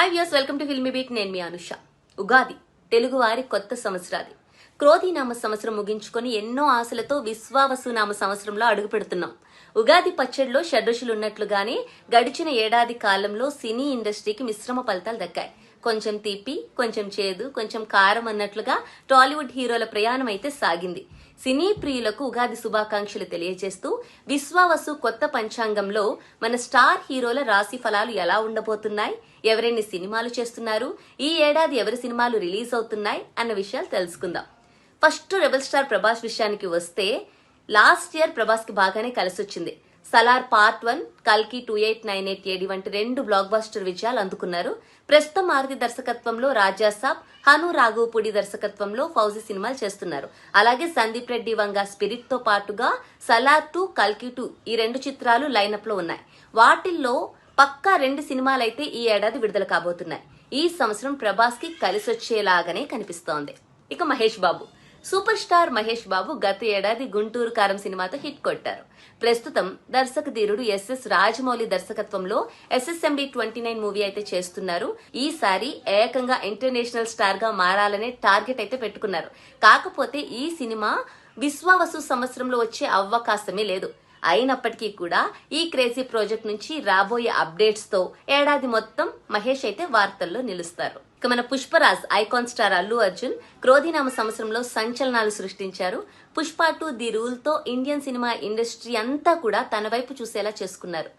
Hi views welcome to Filmibeat నేను మీ అనుష. ఉగాది తెలుగువారి కొత్త సంవత్సరాది. క్రోధీనామ సంవత్సరం ముగించుకొని ఎన్నో ఆశలతో విశ్వావసునామ సంవత్సరంలో అడుగు పెడుతున్నాం ఉగాది పచ్చడిలో షడ్రుషులు ఉన్నట్లుగానే గడిచిన ఏడాది కాలంలో సినీ ఇండస్ట్రీకి మిశ్రమ ఫలితాలు దక్కాయి. కొంచెం తీపి కొంచెం చేదు కొంచెం కారం అన్నట్లుగా టాలీవుడ్ హీరోల ప్రయాణం అయితే సాగింది. సినీ ప్రియులకు ఉగాది శుభాకాంక్షలు తెలియజేస్తూ విశ్వావసు కొత్త పంచాంగంలో మన స్టార్ హీరోల రాశి ఫలాలు ఎలా ఉండబోతున్నాయి ఎవరెన్ని సినిమాలు చేస్తున్నారు ఈ ఏడాది ఎవరి సినిమాలు రిలీజ్ అవుతున్నాయి అన్న విషయాలు తెలుసుకుందాం. ఫస్ట్ రెబల్ స్టార్ ప్రభాస్ విషయానికి వస్తే లాస్ట్ ఇయర్ ప్రభాస్కి బాగానే కలిసొచ్చింది. సలార్ పార్ట్ వన్ కల్కి two eight nine eight AD వంటి రెండు బ్లాక్ బస్టర్ విజయాలు అందుకున్నారు. ప్రస్తుతం మారుతి దర్శకత్వంలో రాజాసాబ్ హను రాఘవపూడి దర్శకత్వంలో ఫౌజీ సినిమాలు చేస్తున్నారు. అలాగే సందీప్ రెడ్డి వంగ స్పిరిట్తో పాటుగా సలార్ టూ కల్కి టూ ఈ రెండు చిత్రాలు లైనప్లో ఉన్నాయి. వాటిల్లో పక్కా రెండు సినిమాలైతే ఈ ఏడాది విడుదల కాబోతున్నాయి. ఈ సంవత్సరం ప్రభాస్కి కలిసొచ్చేలాగానే కనిపిస్తోంది. ఇక మహేష్ బాబు. సూపర్ స్టార్ మహేష్ బాబు గత ఏడాది గుంటూరు కారం సినిమాతో హిట్ కొట్టారు. ప్రస్తుతం దర్శక ధీరుడు ఎస్ఎస్ రాజమౌళి దర్శకత్వంలో ఎస్ఎస్ఎండి ట్వంటీ నైన్ మూవీ అయితే చేస్తున్నారు. ఈసారి ఏకంగా ఇంటర్నేషనల్ స్టార్గా మారాలనే టార్గెట్ అయితే పెట్టుకున్నారు. కాకపోతే ఈ సినిమా విశ్వావసు సంవత్సరంలో వచ్చే అవకాశమే లేదు. అయినప్పటికీ కూడా ఈ క్రేజీ ప్రాజెక్ట్ నుంచి రాబోయే అప్డేట్స్తో ఏడాది మొత్తం మహేష్ అయితే వార్తల్లో నిలుస్తారు. ఇక మన పుష్పరాజ్ ఐకాన్ స్టార్ అల్లు అర్జున్ క్రోధినామ సంవత్సరంలో సంచలనాలు సృష్టించారు. పుష్ప టు ది రూల్తో ఇండియన్ సినిమా ఇండస్ట్రీ అంతా కూడా తన వైపు చూసేలా చేసుకున్నారు.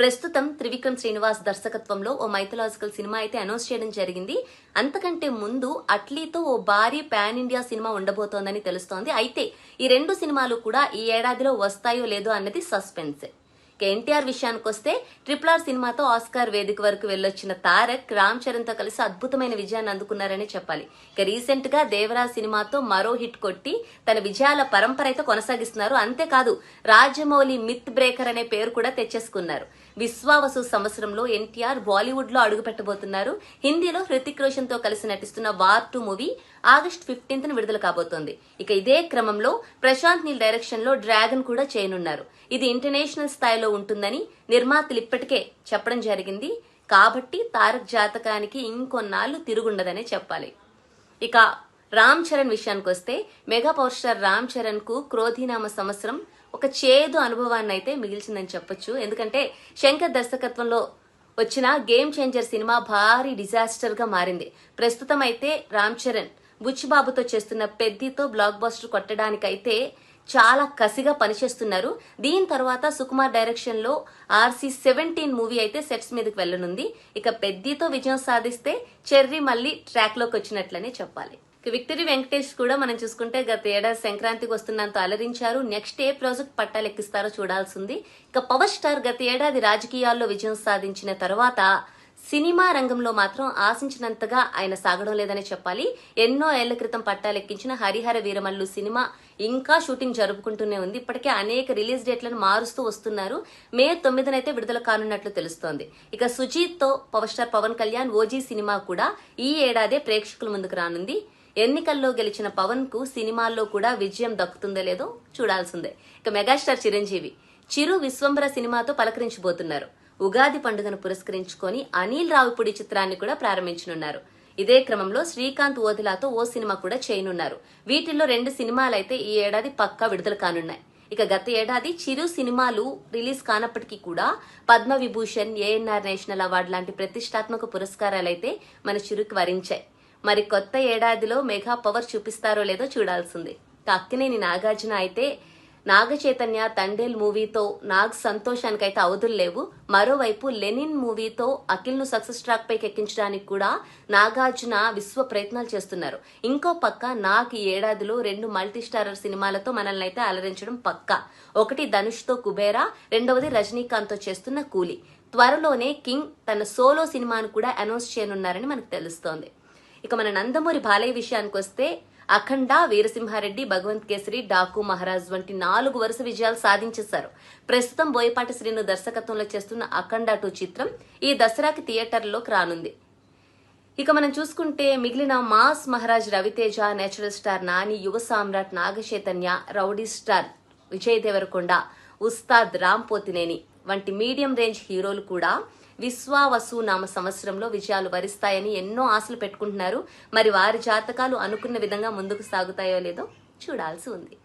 ప్రస్తుతం త్రివిక్రమ్ శ్రీనివాస్ దర్శకత్వంలో ఓ మైథలాజికల్ సినిమా అయితే అనౌన్స్ చేయడం జరిగింది. అంతకంటే ముందు అట్లీతో ఓ భారీ పాన్ ఇండియా సినిమా ఉండబోతోందని తెలుస్తోంది. అయితే ఈ రెండు సినిమాలు కూడా ఈ ఏడాదిలో వస్తాయో లేదో అన్నది సస్పెన్సే. ఎన్టీఆర్ విషయానికి వస్తే ట్రిపుల్ ఆర్ సినిమాతో ఆస్కార్ వేదిక వరకు వెళ్ళొచ్చిన తారక్ రామ్ చరణ్తో కలిసి అద్భుతమైన విజయాన్ని అందుకున్నారని చెప్పాలి. ఇక రీసెంట్గా దేవరాజ్ సినిమాతో మరో హిట్ కొట్టి తన విజయాల పరంపర అయితే కొనసాగిస్తున్నారు. అంతేకాదు రాజమౌళి మిత్ బ్రేకర్ అనే పేరు కూడా తెచ్చేసుకున్నారు. విశ్వావసు సంవత్సరంలో ఎన్టీఆర్ బాలీవుడ్లో అడుగు పెట్టబోతున్నారు హిందీలో హృతిక్ రోషన్తో కలిసి నటిస్తున్న వార్ టూ మూవీ ఆగస్ట్ ఫిఫ్టీన్త్ను విడుదల కాబోతోంది. ఇక ఇదే క్రమంలో ప్రశాంత్ నీల్ డైరెక్షన్లో డ్రాగన్ కూడా చేయనున్నారు. ఇది ఇంటర్నేషనల్ స్థాయిలో ఉంటుందని నిర్మాతలు ఇప్పటికే చెప్పడం జరిగింది. కాబట్టి తారక్ జాతకానికి ఇంకొన్నాళ్ళు తిరుగుండదనే చెప్పాలి. ఇక రామ్ చరణ్ విషయానికి వస్తే మెగా పవర్ స్టార్ రామ్ చరణ్కు క్రోధీనామ సంవత్సరం ఒక చేదు అనుభవాన్ని అయితే మిగిల్చిందని చెప్పొచ్చు. ఎందుకంటే శంకర్ దర్శకత్వంలో వచ్చిన గేమ్ చేంజర్ సినిమా భారీ డిజాస్టర్గా మారింది. ప్రస్తుతం అయితే రామ్ చరణ్ బుచ్చిబాబుతో చేస్తున్న పెద్దితో బ్లాక్ బస్టర్ కొట్టడానికైతే చాలా కసిగా పనిచేస్తున్నారు. దీని తర్వాత సుకుమార్ డైరెక్షన్లో ఆర్సీ సెవెంటీన్ మూవీ అయితే సెట్స్ మీదకి వెళ్ళనుంది. ఇక పెద్దితో విజయం సాధిస్తే చెర్రీ మళ్ళీ ట్రాక్లోకి వచ్చినట్లనే చెప్పాలి. విక్టరీ వెంకటేష్ కూడా మనం చూసుకుంటే గత ఏడాది సంక్రాంతికి వస్తున్నంత అలరించారు. నెక్స్ట్ ఏ ప్రాజెక్ట్ పట్టాలెక్కిస్తారో చూడాల్సింది. ఇక పవర్ స్టార్ గత ఏడాది రాజకీయాల్లో విజయం సాధించిన తర్వాత సినిమా రంగంలో మాత్రం ఆశించినంతగా ఆయన సాగడం లేదని చెప్పాలి. ఎన్నో ఏళ్ళ క్రితం పట్టాలెక్కించిన హరిహర వీరమల్లు సినిమా ఇంకా షూటింగ్ జరుపుకుంటూనే ఉంది. ఇప్పటికే అనేక రిలీజ్ డేట్లను మారుస్తూ వస్తున్నారు. మే తొమ్మిదినైతే విడుదల కానున్నట్లు తెలుస్తోంది. ఇక సుజీత్తో power star Pawan Kalyan OG cinema కూడా ఈ ఏడాదే ప్రేక్షకుల ముందుకు రానుంది. ఎన్నికల్లో గెలిచిన పవన్కు సినిమాల్లో కూడా విజయం దక్కుతుందో లేదో చూడాల్సిందే. ఇక మెగాస్టార్ చిరంజీవి చిరు విశ్వంబర సినిమాతో పలకరించబోతున్నారు. ఉగాది పండుగను పురస్కరించుకొని అనిల్ రావిపూడి చిత్రాన్ని కూడా ప్రారంభించనున్నారు. ఇదే క్రమంలో శ్రీకాంత్ ఓదిలాతో ఓ సినిమా కూడా చేయనున్నారు. వీటిల్లో రెండు సినిమాలైతే ఈ ఏడాది పక్కా విడుదల కానున్నాయి. ఇక గత ఏడాది చిరు సినిమాలు రిలీజ్ కానప్పటికీ కూడా Padma Vibhushan ANR national award లాంటి ప్రతిష్టాత్మక పురస్కారాలైతే మన చిరుకి వరించాయి. మరి కొత్త ఏడాదిలో మెగా పవర్ చూపిస్తారో లేదో చూడాల్సింది. అక్కినేని నాగార్జున అయితే నాగ చైతన్య తండేల్ మూవీతో నాగ్ సంతోషానికి అయితే అవధులు లేవు. మరోవైపు లెనిన్ మూవీతో అఖిల్ను సక్సెస్ ట్రాక్ పైకి ఎక్కించడానికి కూడా నాగార్జున విశ్వ ప్రయత్నాలు చేస్తున్నారు. ఇంకో పక్క నాగ్ ఈ ఏడాదిలో రెండు మల్టీ స్టారర్ సినిమాలతో మనల్ని అయితే అలరించడం పక్క. ఒకటి ధనుష్తో కుబేరా రెండవది రజనీకాంత్తో చేస్తున్న కూలీ. త్వరలోనే కింగ్ తన సోలో సినిమాను కూడా అనౌన్స్ చేయనున్నారని మనకు తెలుస్తోంది. ఇక మన నందమూరి బాలయ్య విషయానికి వస్తే అఖండ వీరసింహారెడ్డి భగవంత్ కేసరి డాకు మహారాజ్ వంటి నాలుగు వరుస విజయాలు సాధించేశారు. ప్రస్తుతం బోయపాటి శ్రీను దర్శకత్వంలో చేస్తున్న అఖండ టూ చిత్రం ఈ దసరాకి థియేటర్లోకి రానుంది. ఇక మనం చూసుకుంటే మిగిలిన mass Maharaj Raviteja natural star Nani యువ సామ్రాట్ నాగచైతన్య రౌడీ స్టార్ విజయ్ దేవరకొండ ఉస్తాద్ రామ్ పోతినేని వంటి మీడియం రేంజ్ హీరోలు కూడా విశ్వావసు నామ సంవత్సరంలో విజయాలు వరిస్తాయని ఎన్నో ఆశలు పెట్టుకుంటున్నారు. మరి వారి జాతకాలు అనుకున్న విధంగా ముందుకు సాగుతాయో లేదో చూడాల్సి ఉంది.